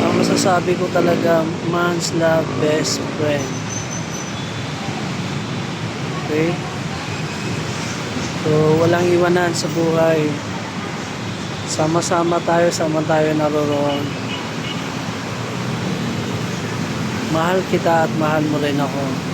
uh, masasabi ko talaga man's love best friend. Okay? So walang iwanan sa buhay. Sama-sama tayo sama tayo naroon. Mahal kita at mahal mo rin ako.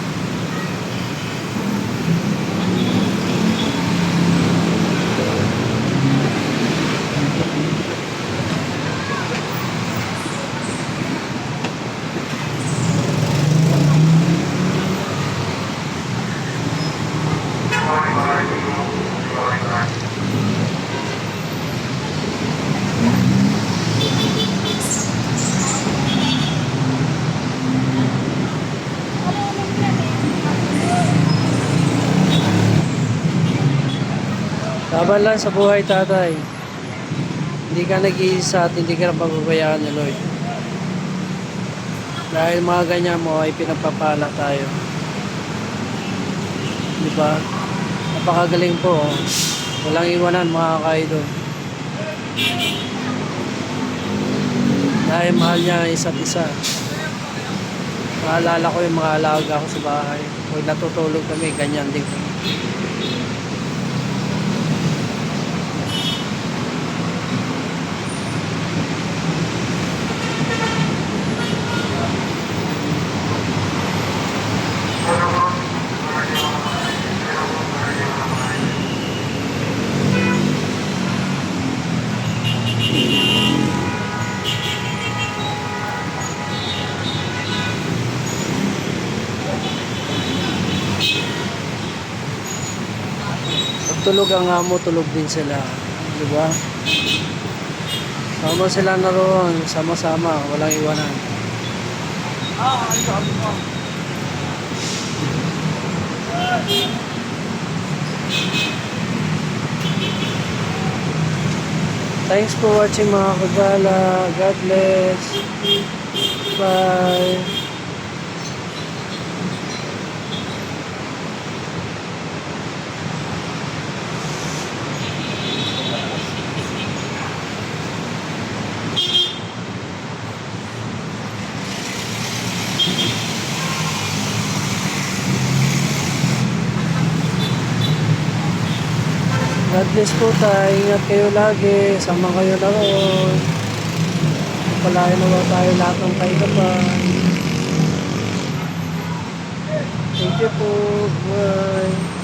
Laban lang sa buhay, tatay. Hindi ka nag-iisa at hindi ka pababayaan ni Lord. Dahil mga ganyan mo ay pinagpapala tayo. Di ba? Napakagaling po. Oh. Walang iwanan mga kaidol. Dahil mahal niya ang isa't isa. Maalala ko yung mga alaga ko sa bahay. Pag natutulog kami, ganyan din. Tulog ang amo, tulog din sila. Di ba? Sama sila naroon, sama-sama, walang iwanan. Thanks for watching mga kagala. God bless. Bye. God bless po tayo. Ingat kayo lagi. Sama kayo naroon. Palayan naman tayo lahat ng kaitapan. Thank you po. Bye.